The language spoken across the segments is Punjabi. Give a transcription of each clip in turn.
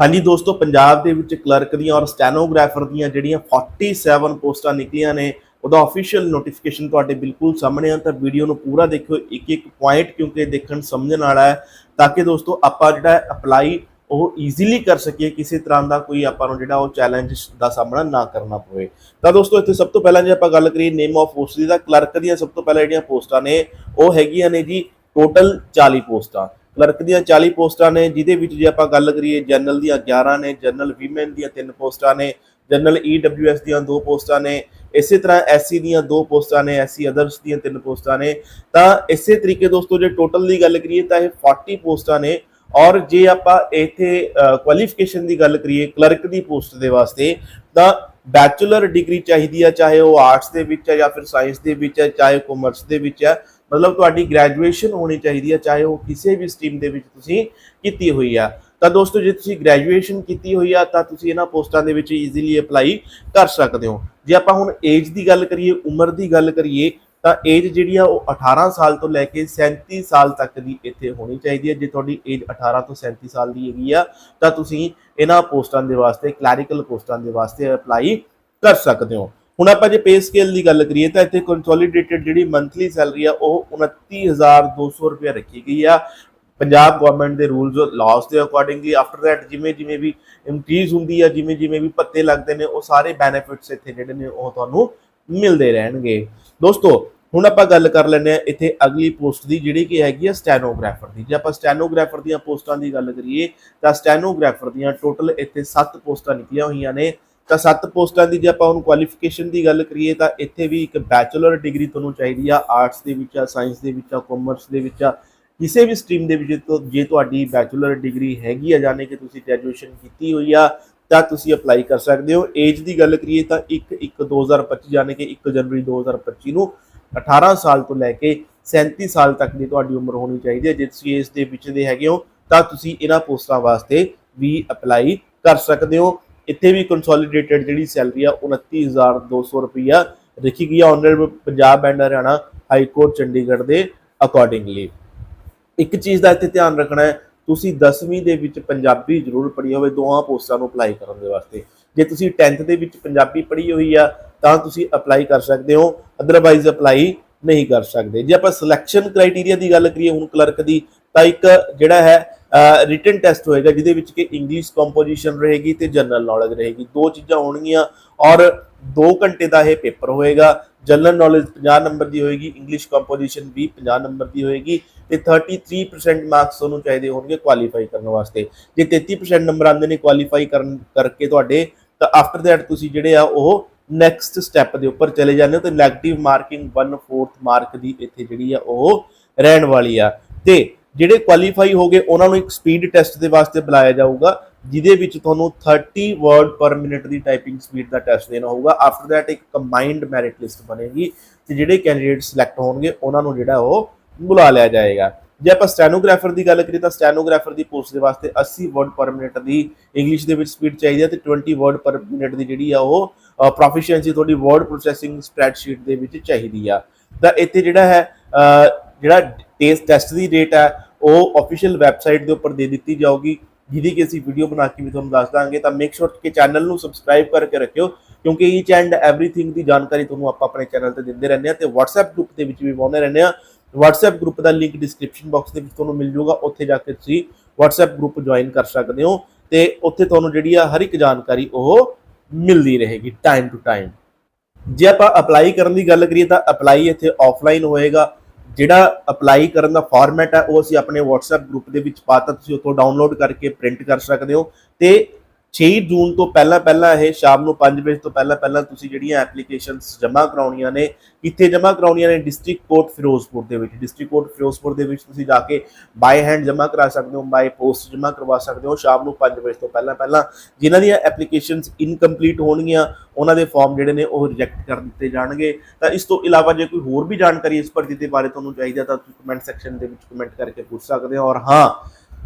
ਹਾਂਜੀ ਦੋਸਤੋ, ਪੰਜਾਬ ਦੇ ਵਿੱਚ ਕਲਰਕ ਦੀਆਂ ਔਰ ਸਟੈਨੋਗ੍ਰਾਫਰ ਦੀਆਂ ਜਿਹੜੀਆਂ 47 ਪੋਸਟਾਂ ਨਿਕਲੀਆਂ ਨੇ, ਉਹਦਾ ਅਫੀਸ਼ੀਅਲ ਨੋਟੀਫਿਕੇਸ਼ਨ ਤੁਹਾਡੇ ਬਿਲਕੁਲ ਸਾਹਮਣੇ ਆ। ਤਾਂ ਵੀਡੀਓ ਨੂੰ ਪੂਰਾ ਦੇਖਿਓ ਇੱਕ ਇੱਕ ਪੁਆਇੰਟ ਕਿਉਂਕਿ ਦੇਖਣ ਸਮਝਣ ਵਾਲਾ ਹੈ, ਤਾਂ ਕਿ ਦੋਸਤੋ ਆਪਾਂ ਜਿਹੜਾ ਅਪਲਾਈ ਉਹ ਈਜ਼ੀਲੀ ਕਰ ਸਕੀਏ, ਕਿਸੇ ਤਰ੍ਹਾਂ ਦਾ ਕੋਈ ਆਪਾਂ ਨੂੰ ਜਿਹੜਾ ਉਹ ਚੈਲੰਜ ਦਾ ਸਾਹਮਣਾ ਨਾ ਕਰਨਾ ਪਵੇ। ਤਾਂ ਦੋਸਤੋ, ਇੱਥੇ ਸਭ ਤੋਂ ਪਹਿਲਾਂ ਜੇ ਆਪਾਂ ਗੱਲ ਕਰੀਏ ਨੇਮ ਆਫ ਪੋਸਟ ਦੀ, ਤਾਂ ਕਲਰਕ ਦੀਆਂ ਸਭ ਤੋਂ ਪਹਿਲਾਂ ਜਿਹੜੀਆਂ ਪੋਸਟਾਂ ਨੇ, ਉਹ ਹੈਗੀਆਂ ਨੇ ਜੀ ਟੋਟਲ 40 ਪੋਸਟਾਂ। ਕਲਰਕ ਦੀਆਂ 40 ਪੋਸਟਾਂ ਨੇ, ਜਿਹਦੇ ਵਿੱਚ ਜੇ ਆਪਾਂ ਗੱਲ ਕਰੀਏ ਜਨਰਲ ਦੀਆਂ 11 ਨੇ, ਜਨਰਲ ਵੀਮਨ ਦੀਆਂ 3 ਪੋਸਟਾਂ ਨੇ, ਜਨਰਲ ਈਡਬਲਯੂਐਸ ਦੀਆਂ 2 ਪੋਸਟਾਂ ਨੇ, ਇਸੇ ਤਰ੍ਹਾਂ ਐਸਸੀ ਦੀਆਂ 2 ਪੋਸਟਾਂ ਨੇ ਐਸਸੀ ਅਦਰਸ ਦੀਆਂ 3 ਪੋਸਟਾਂ ਨੇ, ਤਾਂ ਇਸੇ ਤਰੀਕੇ ਦੋਸਤੋ ਜੇ ਟੋਟਲ ਦੀ ਗੱਲ ਕਰੀਏ ਤਾਂ ਇਹ 40 ਪੋਸਟਾਂ ਨੇ, ਔਰ ਜੇ ਆਪਾਂ ਇੱਥੇ ਕੁਆਲੀਫਿਕੇਸ਼ਨ ਦੀ ਗੱਲ ਕਰੀਏ ਕਲਰਕ ਦੀ ਪੋਸਟ ਦੇ ਵਾਸਤੇ, ਤਾਂ ਬੈਚਲਰ ਡਿਗਰੀ ਚਾਹੀਦੀ ਆ, ਚਾਹੇ ਉਹ ਆਰਟਸ ਦੇ ਵਿੱਚ ਹੈ ਜਾਂ ਫਿਰ ਸਾਇੰਸ ਦੇ ਵਿੱਚ ਹੈ ਚਾਹੇ ਕਾਮਰਸ ਦੇ ਵਿੱਚ ਹੈ ਮਤਲਬ ਤੁਹਾਡੀ ਗ੍ਰੈਜੂਏਸ਼ਨ ਹੋਣੀ ਚਾਹੀਦੀ ਹੈ ਚਾਹੇ ਉਹ ਕਿਸੇ ਵੀ ਸਟਰੀਮ ਦੇ ਵਿੱਚ ਤੁਸੀਂ ਕੀਤੀ ਹੋਈ ਆ। ਤਾਂ ਦੋਸਤੋ, ਜੇ ਤੁਸੀਂ ਗ੍ਰੈਜੂਏਸ਼ਨ ਕੀਤੀ ਹੋਈ ਆ, ਤਾਂ ਤੁਸੀਂ ਇਹਨਾਂ ਪੋਸਟਾਂ ਦੇ ਵਿੱਚ ਈਜ਼ੀਲੀ ਅਪਲਾਈ ਕਰ ਸਕਦੇ ਹੋ। ਜੇ ਆਪਾਂ ਹੁਣ ਏਜ ਦੀ ਗੱਲ ਕਰੀਏ, ਉਮਰ ਦੀ ਗੱਲ ਕਰੀਏ, ਤਾਂ ਏਜ ਜਿਹੜੀ ਆ, ਉਹ 18 ਸਾਲ ਤੋਂ ਲੈ ਕੇ 37 ਸਾਲ ਤੱਕ ਦੀ ਇੱਥੇ ਹੋਣੀ ਚਾਹੀਦੀ ਹੈ ਜੇ ਤੁਹਾਡੀ ਏਜ 18 ਤੋਂ 37 ਸਾਲ ਦੀ ਹੈਗੀ ਆ, ਤਾਂ ਤੁਸੀਂ ਇਹਨਾਂ ਪੋਸਟਾਂ ਦੇ ਵਾਸਤੇ ਕਲੈਰੀਕਲ ਪੋਸਟਾਂ ਦੇ ਵਾਸਤੇ ਅਪਲਾਈ ਕਰ ਸਕਦੇ ਹੋ। ਹੁਣ ਆਪਾਂ ਜੇ ਪੇ ਸਕੇਲ ਦੀ ਗੱਲ ਕਰੀਏ ਤਾਂ ਇੱਥੇ ਕੰਸੋਲੀਡੇਟਡ ਜਿਹੜੀ ਮੰਥਲੀ ਸੈਲਰੀ ਆ, ਉਹ 29200 ਰੁਪਏ ਰੱਖੀ ਗਈ ਆ। ਪੰਜਾਬ ਗਵਰਨਮੈਂਟ ਦੇ ਰੂਲਸ ਲਾਜ਼ ਦੇ ਅਕੋਰਡਿੰਗਲੀ ਆਫਟਰ ਦੈਟ ਜਿਵੇਂ ਜਿਵੇਂ ਵੀ ਇੰਕਰੀਜ਼ ਹੁੰਦੀ ਆ, ਜਿਵੇਂ ਜਿਵੇਂ ਵੀ ਪੱਤੇ ਲੱਗਦੇ ਨੇ, ਉਹ ਸਾਰੇ ਬੈਨੀਫਿਟਸ ਇੱਥੇ ਜਿਹੜੇ ਨੇ, ਉਹ ਤੁਹਾਨੂੰ ਮਿਲਦੇ ਰਹਿਣਗੇ। ਦੋਸਤੋ, ਹੁਣ ਆਪਾਂ ਗੱਲ ਕਰ ਲੈਂਦੇ ਆ ਇੱਥੇ ਅਗਲੀ ਪੋਸਟ ਦੀ, ਜਿਹੜੀ ਕਿ ਹੈਗੀ ਆ ਸਟੈਨੋਗ੍ਰਾਫਰ ਦੀ। ਜੇ ਆਪਾਂ ਸਟੈਨੋਗ੍ਰਾਫਰ ਦੀਆਂ ਪੋਸਟਾਂ ਦੀ ਗੱਲ ਕਰੀਏ, ਤਾਂ ਸਟੈਨੋਗ੍ਰਾਫਰ ਦੀਆਂ ਟੋਟਲ ਇੱਥੇ 7 ਪੋਸਟਾਂ ਨਿਕਲੀਆਂ ਹੋਈਆਂ ਨੇ। ਤਾਂ ਸੱਤ ਪੋਸਟਾਂ ਦੀ ਜੇ ਆਪਾਂ ਹੁਣ ਕੁਆਲੀਫਿਕੇਸ਼ਨ ਦੀ ਗੱਲ ਕਰੀਏ ਤਾਂ ਇੱਥੇ ਵੀ ਇੱਕ ਬੈਚਲਰ ਡਿਗਰੀ ਤੁਹਾਨੂੰ ਚਾਹੀਦੀ ਆ ਆਰਟਸ ਦੇ ਵਿੱਚ ਆ ਸਾਇੰਸ ਦੇ ਵਿੱਚ ਆ ਕਾਮਰਸ ਦੇ ਵਿੱਚ ਆ। ਕਿਸੇ ਵੀ ਸਟਰੀਮ ਦੇ ਵਿੱਚ ਜੇ ਤੁਹਾਡੀ ਬੈਚਲਰ ਡਿਗਰੀ ਹੈਗੀ ਆ ਜਾਣੇ ਕਿ ਤੁਸੀਂ ਗ੍ਰੈਜੂਏਸ਼ਨ ਕੀਤੀ ਹੋਈ ਆ, ਤਾਂ ਤੁਸੀਂ ਅਪਲਾਈ ਕਰ ਸਕਦੇ ਹੋ। ਏਜ ਦੀ ਗੱਲ ਕਰੀਏ ਤਾਂ 1 1 2025 ਜਾਣੇ ਕਿ 1 ਜਨਵਰੀ 2025 ਨੂੰ 18 ਸਾਲ ਤੋਂ ਲੈ ਕੇ 37 ਸਾਲ ਤੱਕ ਦੀ ਤੁਹਾਡੀ ਉਮਰ ਹੋਣੀ ਚਾਹੀਦੀ ਹੈ ਜੇ ਤੁਸੀਂ ਇਸ ਦੇ ਵਿੱਚ ਦੇ ਹੈਗੇ ਹੋ, ਤਾਂ ਤੁਸੀਂ ਇਹਨਾਂ ਪੋਸਟਾਂ ਵਾਸਤੇ ਵੀ ਅਪਲਾਈ ਕਰ ਸਕਦੇ ਹੋ। ਇੱਥੇ ਵੀ ਕੰਸੋਲੀਡੇਟਡ ਜਿਹੜੀ ਸੈਲਰੀ ਆ 29200 ਰੁਪਈਆ ਰੱਖੀ ਗਈ ਆ honourable Punjab and Haryana high court Chandigarh ਦੇ ਅਕੋਰਡਿੰਗਲੀ ਇੱਕ ਚੀਜ਼ ਦਾ ਇੱਥੇ ਧਿਆਨ ਰੱਖਣਾ ਹੈ, ਤੁਸੀਂ 10ਵੀਂ ਦੇ ਵਿੱਚ ਪੰਜਾਬੀ ਜ਼ਰੂਰ ਪੜ੍ਹੀ ਹੋਵੇ, ਦੋਹਾਂ ਪੋਸਟਾਂ ਨੂੰ ਅਪਲਾਈ ਕਰਨ ਦੇ ਵਾਸਤੇ। ਜੇ ਤੁਸੀਂ 10th ਦੇ ਵਿੱਚ ਪੰਜਾਬੀ ਪੜ੍ਹੀ ਹੋਈ ਆ, ਤਾਂ ਤੁਸੀਂ ਅਪਲਾਈ ਕਰ ਸਕਦੇ ਹੋ ਅਦਰਵਾਈਜ਼ ਅਪਲਾਈ ਨਹੀਂ ਕਰ ਸਕਦੇ। ਜੇ ਆਪਾਂ ਸਿਲੈਕਸ਼ਨ ਕ੍ਰਾਈਟੇਰੀਆ ਦੀ ਗੱਲ ਕਰੀਏ, ਹੁਣ ਕਲਰਕ ਦੀ, ਤਾਂ ਇੱਕ ਜਿਹੜਾ ਹੈ ਰਿਟਨ ਟੈਸਟ ਹੋਏਗਾ, ਜਿਹਦੇ ਵਿੱਚ ਕਿ ਇੰਗਲਿਸ਼ ਕੰਪੋਜੀਸ਼ਨ ਰਹੇਗੀ ਤੇ ਜਨਰਲ ਨੌਲੇਜ ਰਹੇਗੀ। ਦੋ ਚੀਜ਼ਾਂ ਹੋਣਗੀਆਂ ਔਰ 2 ਘੰਟੇ ਦਾ ਇਹ ਪੇਪਰ ਹੋਏਗਾ। ਜਨਰਲ ਨੌਲੇਜ 50 ਨੰਬਰ ਦੀ ਹੋਏਗੀ ਇੰਗਲਿਸ਼ ਕੰਪੋਜੀਸ਼ਨ ਵੀ 50 ਨੰਬਰ ਦੀ ਹੋਏਗੀ ਤੇ 33% ਮਾਰਕਸ ਤੁਹਾਨੂੰ ਚਾਹੀਦੇ ਹੋਣਗੇ ਕੁਆਲੀਫਾਈ ਕਰਨ ਵਾਸਤੇ। ਜੇ 33% ਨੰਬਰ ਆਉਂਦੇ ਨੇ ਕੁਆਲੀਫਾਈ ਕਰਨ ਕਰਕੇ ਤੁਹਾਡੇ, ਤਾਂ ਆਫਟਰ ਦੈਟ ਤੁਸੀਂ ਜਿਹੜੇ ਆ ਉਹ ਨੈਕਸਟ ਸਟੈਪ ਦੇ ਉੱਪਰ ਚਲੇ ਜਾਂਦੇ ਹੋ ਤੇ 네ਗੇਟਿਵ ਮਾਰਕਿੰਗ 1/4 ਮਾਰਕ ਦੀ ਇੱਥੇ ਜਿਹੜੀ ਆ ਉਹ ਰਹਿਣ ਵਾਲੀ ਆ। ਤੇ ਜਿਹੜੇ ਕੁਆਲੀਫਾਈ ਹੋ ਗਏ, ਉਹਨਾਂ ਨੂੰ ਇੱਕ ਸਪੀਡ ਟੈਸਟ ਦੇ ਵਾਸਤੇ ਬੁਲਾਇਆ ਜਾਊਗਾ, ਜਿਹਦੇ ਵਿੱਚ ਤੁਹਾਨੂੰ 30 ਵਰਡ ਪਰ ਮਿੰਟ ਦੀ ਟਾਈਪਿੰਗ ਸਪੀਡ ਦਾ ਟੈਸਟ ਦੇਣਾ ਹੋਊਗਾ। ਆਫਟਰ ਦੈਟ ਇੱਕ ਕੰਬਾਈਨਡ ਮੈਰਿਟ ਲਿਸਟ ਬਣੇਗੀ ਤੇ ਜਿਹੜੇ ਕੈਂਡੀਡੇਟ ਸਿਲੈਕਟ ਹੋਣਗੇ, ਉਹਨਾਂ ਨੂੰ ਜਿਹੜਾ ਉਹ ਬੁਲਾ ਲਿਆ ਜਾਏਗਾ। ਜੇ ਆਪਾਂ ਸਟੈਨੋਗ੍ਰਾਫਰ ਦੀ ਗੱਲ ਕਰੀਏ ਤਾਂ ਸਟੈਨੋਗ੍ਰਾਫਰ ਦੀ ਪੋਸਟ ਦੇ ਵਾਸਤੇ 80 ਵਰਡ ਪਰ ਮਿੰਟ ਦੀ ਇੰਗਲਿਸ਼ ਦੇ ਵਿੱਚ ਸਪੀਡ ਚਾਹੀਦੀ ਹੈ ਤੇ 20 ਵਰਡ ਪਰ ਮਿੰਟ ਦੀ ਜਿਹੜੀ ਆ ਉਹ ਪ੍ਰੋਫੀਸ਼ੀਐਂਸੀ ਤੁਹਾਡੀ ਵਰਡ ਪ੍ਰੋਸੈਸਿੰਗ ਸਪਰੈਡਸ਼ੀਟ ਦੇ ਵਿੱਚ ਚਾਹੀਦੀ ਆ। ਤਾਂ ਇੱਥੇ ਜਿਹੜਾ ਹੈ ਜਿਹੜਾ ਟੇਸਟ ਟੈਸਟ ਦੀ ਡੇਟ ਹੈ, ਉਹ ਅਫੀਸ਼ੀਅਲ ਵੈਬਸਾਈਟ ਦੇ ਉੱਪਰ ਦੇ ਦਿੱਤੀ ਜਾਊਗੀ। ਜਿਹਦੀ ਕਿ ਅਸੀਂ ਵੀਡੀਓ ਬਣਾ ਕੇ ਵੀ ਤੁਹਾਨੂੰ ਦੱਸ ਦਾਂਗੇ। ਤਾਂ ਮੇਕ ਸ਼ੋਰ ਕਿ ਚੈਨਲ ਨੂੰ ਸਬਸਕ੍ਰਾਈਬ ਕਰਕੇ ਰੱਖਿਓ, ਕਿਉਂਕਿ ਈਚ ਐਂਡ ਐਵਰੀਥਿੰਗ ਦੀ ਜਾਣਕਾਰੀ ਤੁਹਾਨੂੰ ਆਪਾਂ ਆਪਣੇ ਚੈਨਲ ਤੇ ਦਿੰਦੇ ਰਹਿੰਦੇ ਆ ਤੇ WhatsApp ਗਰੁੱਪ ਦੇ ਵਿੱਚ ਵੀ ਪਾਉਂਦੇ ਰਹਿੰਦੇ ਆ WhatsApp ਗਰੁੱਪ ਦਾ ਲਿੰਕ ਡਿਸਕ੍ਰਿਪਸ਼ਨ ਬਾਕਸ ਦੇ ਵਿੱਚ ਤੁਹਾਨੂੰ ਮਿਲ ਜਾਊਗਾ। ਉੱਥੇ ਜਾ ਕੇ ਤੁਸੀਂ WhatsApp ਗਰੁੱਪ ਜੁਆਇਨ ਕਰ ਸਕਦੇ ਹੋ ਤੇ ਉੱਥੇ ਤੁਹਾਨੂੰ ਜਿਹੜੀ ਆ ਹਰ ਇੱਕ ਜਾਣਕਾਰੀ ਉਹ ਮਿਲਦੀ ਰਹੇਗੀ ਟਾਈਮ ਟੂ ਟਾਈਮ ਜੇ ਆਪਾਂ ਅਪਲਾਈ ਕਰਨ ਦੀ ਗੱਲ ਕਰੀਏ ਤਾਂ ਅਪਲਾਈ ਇੱਥੇ ਆਫਲਾਈਨ ਹੋਏਗਾ। ਜਿਹੜਾ ਅਪਲਾਈ ਕਰਨ ਦਾ ਫਾਰਮੈਟ ਹੈ, ਉਹ ਅਸੀਂ ਆਪਣੇ WhatsApp ਗਰੁੱਪ ਦੇ ਵਿੱਚ ਪਾਤਾ ਤੁਸੀਂ ਉੱਥੋਂ ਡਾਊਨਲੋਡ ਕਰਕੇ ਪ੍ਰਿੰਟ ਕਰ ਸਕਦੇ ਹੋ। ਤੇ 6 ਜੂਨ ਤੋਂ ਪਹਿਲਾਂ ਪਹਿਲਾਂ ਇਹ ਸ਼ਾਮ ਨੂੰ 5 ਵਜੇ ਤੋਂ ਪਹਿਲਾਂ ਪਹਿਲਾਂ ਤੁਸੀਂ ਜਿਹੜੀਆਂ ਐਪਲੀਕੇਸ਼ਨਸ ਜਮ੍ਹਾਂ ਕਰਾਉਣੀਆਂ ਨੇ, ਕਿੱਥੇ ਜਮ੍ਹਾਂ ਕਰਾਉਣੀਆਂ ਨੇ? ਡਿਸਟ੍ਰਿਕਟ ਕੋਰਟ ਫਿਰੋਜ਼ਪੁਰ ਦੇ ਵਿੱਚ। ਡਿਸਟ੍ਰਿਕਟ ਕੋਰਟ ਫਿਰੋਜ਼ਪੁਰ ਦੇ ਵਿੱਚ ਤੁਸੀਂ ਜਾ ਕੇ ਬਾਈ ਹੈਂਡ ਜਮ੍ਹਾਂ ਕਰਾ ਸਕਦੇ ਹੋ ਬਾਈ ਪੋਸਟ ਜਮ੍ਹਾਂ ਕਰਵਾ ਸਕਦੇ ਹੋ ਸ਼ਾਮ ਨੂੰ 5 ਵਜੇ ਤੋਂ ਪਹਿਲਾਂ ਪਹਿਲਾਂ। ਜਿਨ੍ਹਾਂ ਦੀਆਂ ਐਪਲੀਕੇਸ਼ਨਸ ਇਨਕੰਪਲੀਟ ਹੋਣਗੀਆਂ, ਉਹਨਾਂ ਦੇ ਫਾਰਮ ਜਿਹੜੇ ਨੇ ਉਹ ਰਿਜੈਕਟ ਕਰ ਦਿੱਤੇ ਜਾਣਗੇ। ਤਾਂ ਇਸ ਤੋਂ ਇਲਾਵਾ ਜੇ ਕੋਈ ਹੋਰ ਵੀ ਜਾਣਕਾਰੀ ਇਸ ਭਰਤੀ ਦੇ ਬਾਰੇ ਤੁਹਾਨੂੰ ਚਾਹੀਦਾ ਤਾਂ ਤੁਸੀਂ ਕਮੈਂਟ ਸੈਕਸ਼ਨ ਦੇ ਵਿੱਚ ਕਮੈਂਟ ਕਰਕੇ ਪੁੱਛ ਸਕਦੇ ਹੋ। ਔਰ ਹਾਂ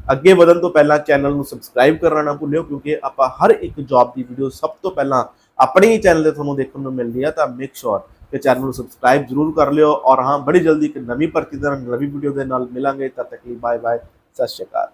ਅੱਗੇ ਵਧਣ ਤੋਂ ਪਹਿਲਾਂ ਚੈਨਲ ਨੂੰ ਸਬਸਕ੍ਰਾਈਬ ਕਰਨਾ ਨਾ ਭੁੱਲਿਓ, ਕਿਉਂਕਿ ਆਪਾਂ ਹਰ ਇੱਕ ਜੌਬ ਦੀ ਵੀਡੀਓ ਸਭ ਤੋਂ ਪਹਿਲਾਂ ਆਪਣੇ ਹੀ ਚੈਨਲ ਤੇ ਤੁਹਾਨੂੰ ਦੇਖਣ ਨੂੰ ਮਿਲਦੀ ਆ, ਤਾਂ ਮੇਕ ਸ਼ੋਰ ਕਿ ਚੈਨਲ ਨੂੰ ਸਬਸਕ੍ਰਾਈਬ ਜ਼ਰੂਰ ਕਰ ਲਿਓ ਔਰ ਹਾਂ, ਬੜੀ ਜਲਦੀ ਇੱਕ ਨਵੀਂ ਭਰਤੀ ਦੇ ਨਾਲ ਨਵੀਂ ਵੀਡੀਓ ਦੇ ਨਾਲ ਮਿਲਾਂਗੇ, ਤਦ ਤੱਕ ਲਈ ਬਾਏ ਬਾਏ ਸਤਿ ਸ਼੍ਰੀ ਅਕਾਲ।